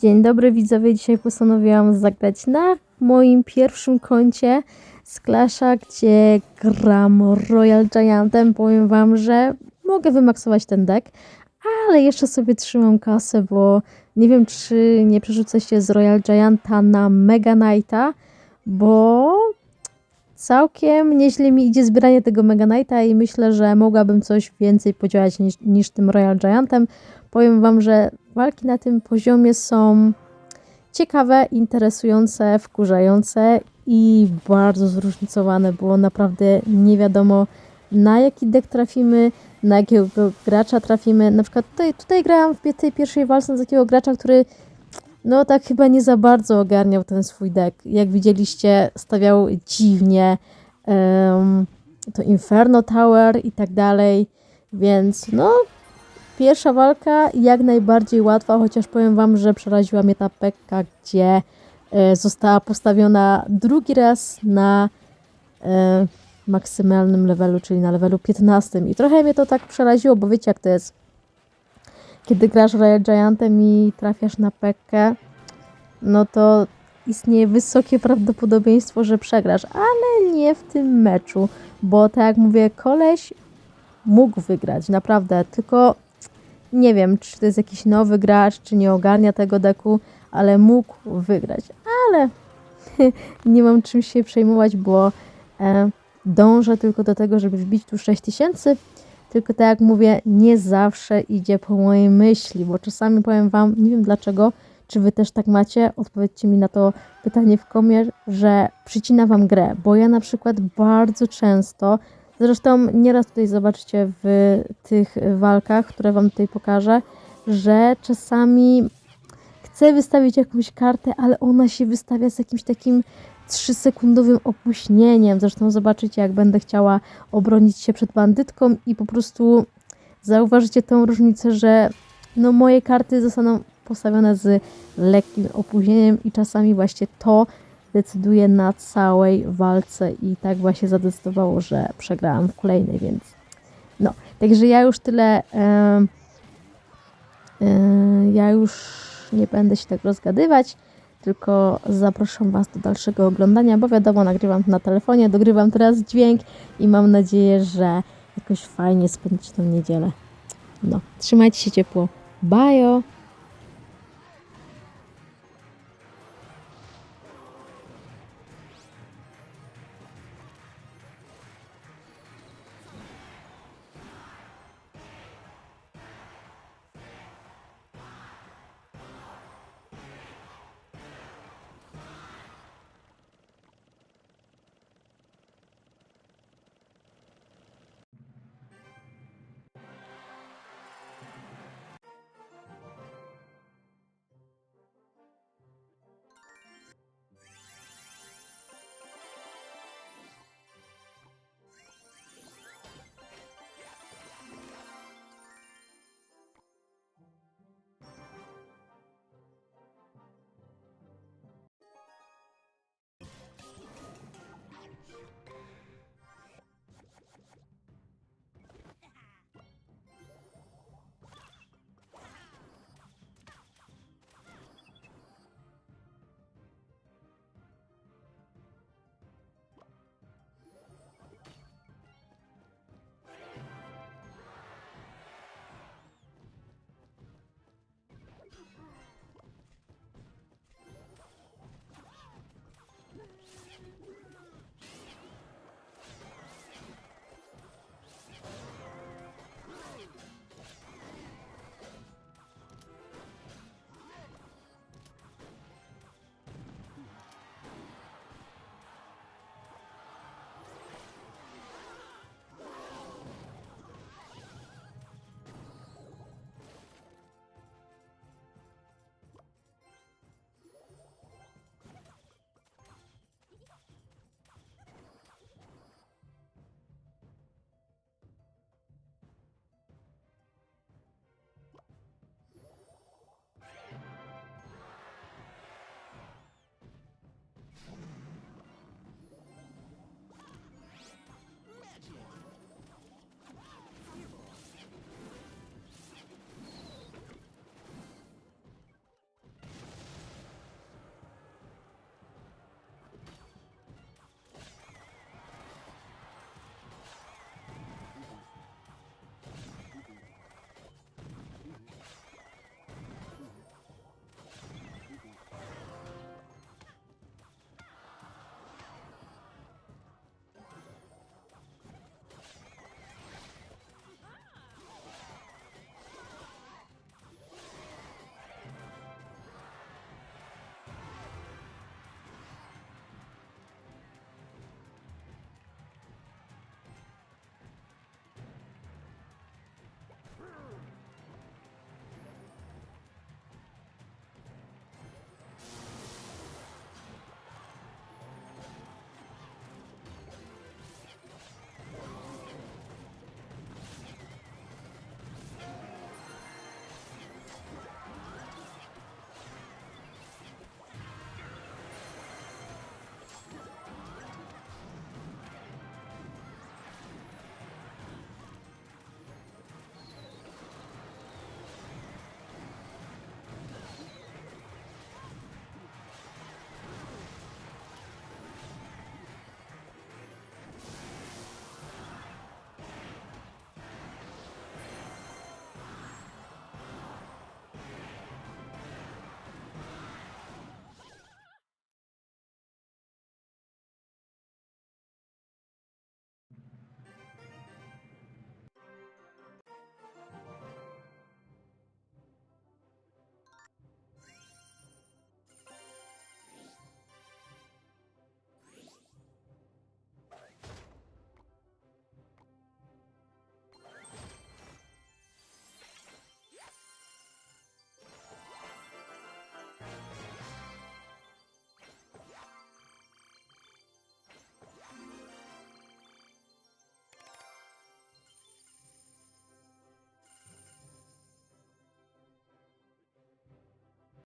Dzień dobry widzowie, dzisiaj postanowiłam zagrać na moim pierwszym koncie z Clasha, gdzie gram Royal Giantem. Powiem wam, że mogę wymaksować ten deck, ale jeszcze sobie trzymam kasę, bo nie wiem czy nie przerzucę się z Royal Gianta na Mega Knighta, bo całkiem nieźle mi idzie zbieranie tego Mega Knighta i myślę, że mogłabym coś więcej podziałać niż, niż tym Royal Giantem. Powiem wam, że walki na tym poziomie są ciekawe, interesujące, wkurzające i bardzo zróżnicowane, bo naprawdę nie wiadomo na jaki deck trafimy, na jakiego gracza trafimy. Na przykład tutaj, tutaj grałam w tej pierwszej walce z takiego gracza, który no tak chyba nie za bardzo ogarniał ten swój deck. Jak widzieliście, stawiał dziwnie em, to Inferno Tower i tak dalej, więc no Pierwsza walka jak najbardziej łatwa, chociaż powiem Wam, że przeraziła mnie ta pekka, gdzie e, została postawiona drugi raz na e, maksymalnym levelu, czyli na levelu 15. I trochę mnie to tak przeraziło, bo wiecie jak to jest. Kiedy grasz Royal Giantem i trafiasz na pekkę, no to istnieje wysokie prawdopodobieństwo, że przegrasz, ale nie w tym meczu, bo tak jak mówię, koleś mógł wygrać, naprawdę, tylko nie wiem, czy to jest jakiś nowy gracz, czy nie ogarnia tego deku, ale mógł wygrać. Ale nie mam czym się przejmować, bo e, dążę tylko do tego, żeby wbić tu 6000. Tylko tak jak mówię, nie zawsze idzie po mojej myśli, bo czasami powiem Wam, nie wiem dlaczego, czy Wy też tak macie, odpowiedzcie mi na to pytanie w komie, że przycina Wam grę, bo ja na przykład bardzo często Zresztą nieraz tutaj zobaczycie w tych walkach, które Wam tutaj pokażę, że czasami chcę wystawić jakąś kartę, ale ona się wystawia z jakimś takim 3-sekundowym opóźnieniem. Zresztą zobaczycie, jak będę chciała obronić się przed bandytką i po prostu zauważycie tą różnicę, że no moje karty zostaną postawione z lekkim opóźnieniem i czasami właśnie to decyduje na całej walce i tak właśnie zadecydowało, że przegrałam w kolejnej, więc no, także ja już tyle e, e, ja już nie będę się tak rozgadywać, tylko zapraszam Was do dalszego oglądania, bo wiadomo, nagrywam na telefonie, dogrywam teraz dźwięk i mam nadzieję, że jakoś fajnie spędzić tą niedzielę. No, trzymajcie się ciepło. Bajo!